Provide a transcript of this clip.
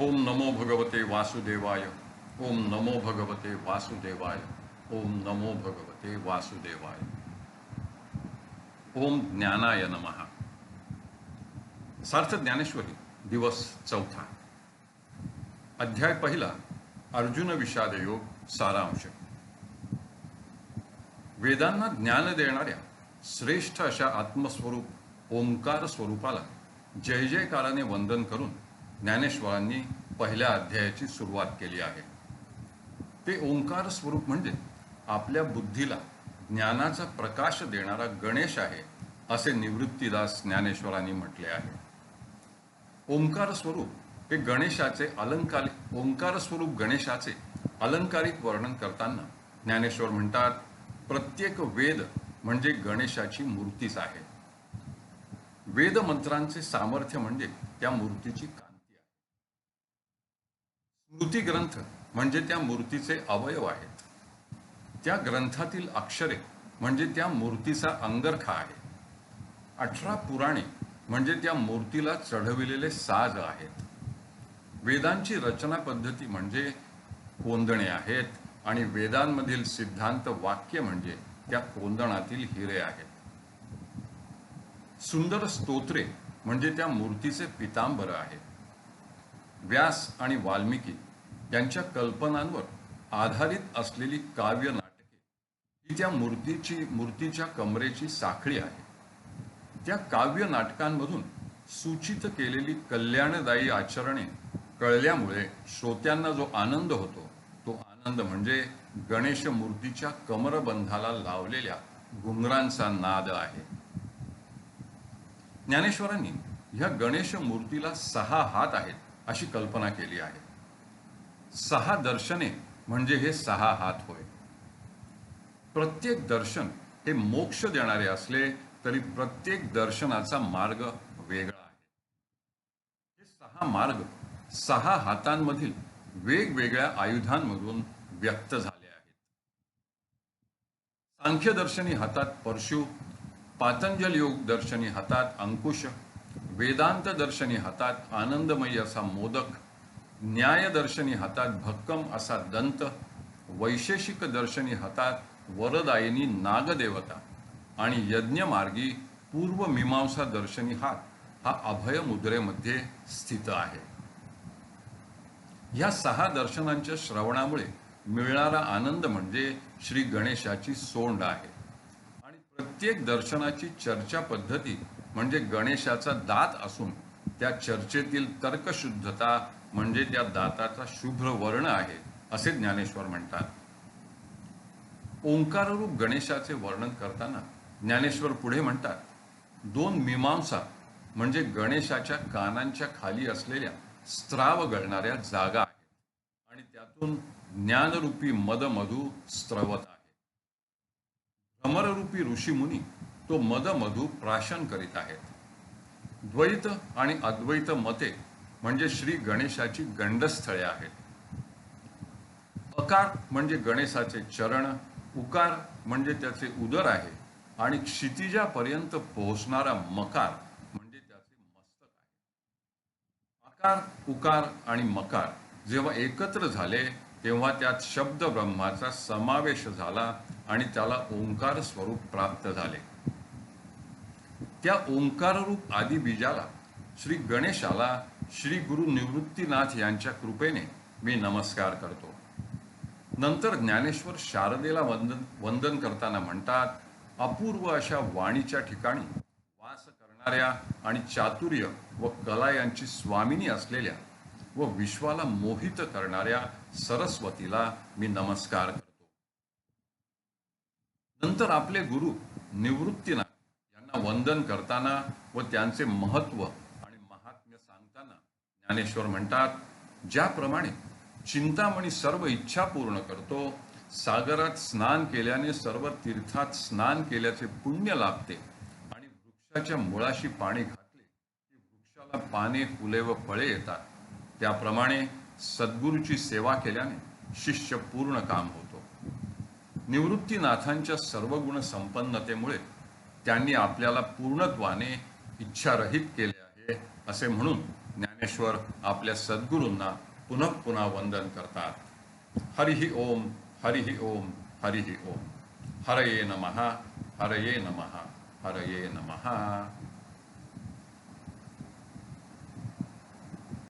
ओम नमो भगवते वासुदेवाय। ओम नमो भगवते वासुदेवाय। ओम नमो भगवते वासुदेवाय। ओम ज्ञानाय नमः। सार्थ ज्ञानेश्वरी दिवस चौथा। अध्याय पहिला अर्जुन विषाद योग सारांश। वेदांना ज्ञान देणाऱ्या श्रेष्ठ अशा आत्मस्वरूप ओंकार स्वरूपाला जय जयकाराने वंदन करून ज्ञानेश्वरांनी पहिल्या अध्यायाची सुरुवात केली आहे. ते ओंकार स्वरूप म्हणजे आपल्या बुद्धीला ज्ञानाचा प्रकाश देणारा गणेश आहे असे निवृत्तीदास ज्ञानेश्वरांनी म्हटले आहे. ओंकार स्वरूप हे गणेशाचे अलंकारिक ओंकार स्वरूप गणेशाचे अलंकारिक वर्णन करताना ज्ञानेश्वर म्हणतात प्रत्येक वेद म्हणजे गणेशाची मूर्तीच आहे. वेद मंत्रांचे सामर्थ्य म्हणजे त्या मूर्तीची स्मृती ग्रंथ म्हणजे त्या मूर्तीचे अवयव आहेत. त्या ग्रंथातील अक्षरे म्हणजे त्या मूर्तीचा अंगरखा आहे. अठरा पुराणे म्हणजे त्या मूर्तीला चढविलेले साज आहेत. वेदांची रचना पद्धती म्हणजे कोंदणे आहेत आणि वेदांमधील सिद्धांत वाक्य म्हणजे त्या कोंदणातील हिरे आहेत. सुंदर स्तोत्रे म्हणजे त्या मूर्तीचे पितांबर आहेत. व्यास आणि वाल्मिकी यांच्या कल्पनांवर आधारित असलेली काव्य नाटके ही त्या मूर्तीची मूर्तीच्या कमरेची साखळी आहे त्या काव्य नाटकांमधून सूचित केलेली कल्याणदायी आचरणे कळल्यामुळे श्रोत्यांना जो आनंद होतो तो आनंद म्हणजे गणेश मूर्तीच्या कमरबंधाला लावलेल्या घुंगरांचा नाद आहे. ज्ञानेश्वरांनी ह्या गणेश मूर्तीला सहा हात आहेत. अशी कल्पना केली आहे. सहा दर्शने म्हणजे हे सहा हात होय. प्रत्येक दर्शन हे मोक्ष देणारे असले तरी प्रत्येक दर्शनाचा मार्ग वेगळा आहे. हे सहा मार्ग सहा हातांमधील वेगवेगळ्या आयुधांमधून व्यक्त झाले आहेत. सांख्यदर्शनी हातात परशु पातंजल योग दर्शनी हातात अंकुश वेदांत दर्शनी हातात आनंदमयी असा मोदक न्यायदर्शनी हातात भक्कम असा दंत वैशेषिक दर्शनी हातात वरदायिनी नागदेवता आणि यज्ञमार्गी पूर्व मीमांसा दर्शनी हात हा अभय मुद्रेमध्ये स्थित आहे. या सहा दर्शनांच्या श्रवणामुळे मिळणारा आनंद म्हणजे श्री गणेशाची सोंड आहे. आणि प्रत्येक दर्शनाची चर्चा पद्धती म्हणजे गणेशाचा दात असून त्या चर्चेतील तर्कशुद्धता म्हणजे त्या दाताचा शुभ्र वर्ण आहे असे ज्ञानेश्वर म्हणतात. ओंकाररूप गणेशाचे वर्णन करताना ज्ञानेश्वर पुढे म्हणतात दोन मीमांसा म्हणजे गणेशाच्या कानांच्या खाली असलेल्या स्त्राव गळणाऱ्या जागा आहेत आणि त्यातून ज्ञानरूपी मदमधू स्त्रवत आहे. भ्रमररूपी ऋषीमुनी तो मदमधू प्राशन करीत आहेत. द्वैत आणि अद्वैत मते म्हणजे श्री गणेशाची गंडस्थळे आहेत. अकार म्हणजे गणेशाचे चरण उकार म्हणजे त्याचे उदर आहे आणि क्षितिजापर्यंत पोहोचणारा मकार म्हणजे त्याचे मस्तक आहे. आकार उकार आणि मकार जेव्हा एकत्र झाले तेव्हा त्यात शब्द ब्रह्माचा समावेश झाला आणि त्याला ओंकार स्वरूप प्राप्त झाले. त्या ओंकाररूप आदी बीजाला श्री गणेशाला श्री गुरु निवृत्तीनाथ यांच्या कृपेने मी नमस्कार करतो. नंतर ज्ञानेश्वर शारदेला वंदन वंदन करताना म्हणतात अपूर्व अशा वाणीच्या ठिकाणी वास करणाऱ्या आणि चातुर्य व कला यांची स्वामिनी असलेल्या व विश्वाला मोहित करणाऱ्या सरस्वतीला मी नमस्कार करतो. नंतर आपले गुरु निवृत्तीनाथ त्यांना वंदन करताना व त्यांचे महत्त्व आणि महात्म्य सांगताना ज्ञानेश्वर म्हणतात ज्याप्रमाणे चिंतामणी सर्व इच्छा पूर्ण करतो सागरात स्नान केल्याने सर्व तीर्थात स्नान केल्याचे पुण्य लाभते आणि वृक्षाच्या मुळाशी पाणी घातले की वृक्षाला पाने फुले व फळे येतात. त्याप्रमाणे सद्गुरूची सेवा केल्याने शिष्य पूर्ण काम होतो. निवृत्तीनाथांच्या सर्व गुण संपन्नतेमुळे त्यांनी आपल्याला पूर्णत्वाने इच्छारहित केले आहे असे म्हणून ज्ञानेश्वर आपल्या सद्गुरूंना पुनः पुन्हा वंदन करतात. हरिही ओम हरिही ओम हरिही ओम. हरये नमः हरये नमः हरये नमः.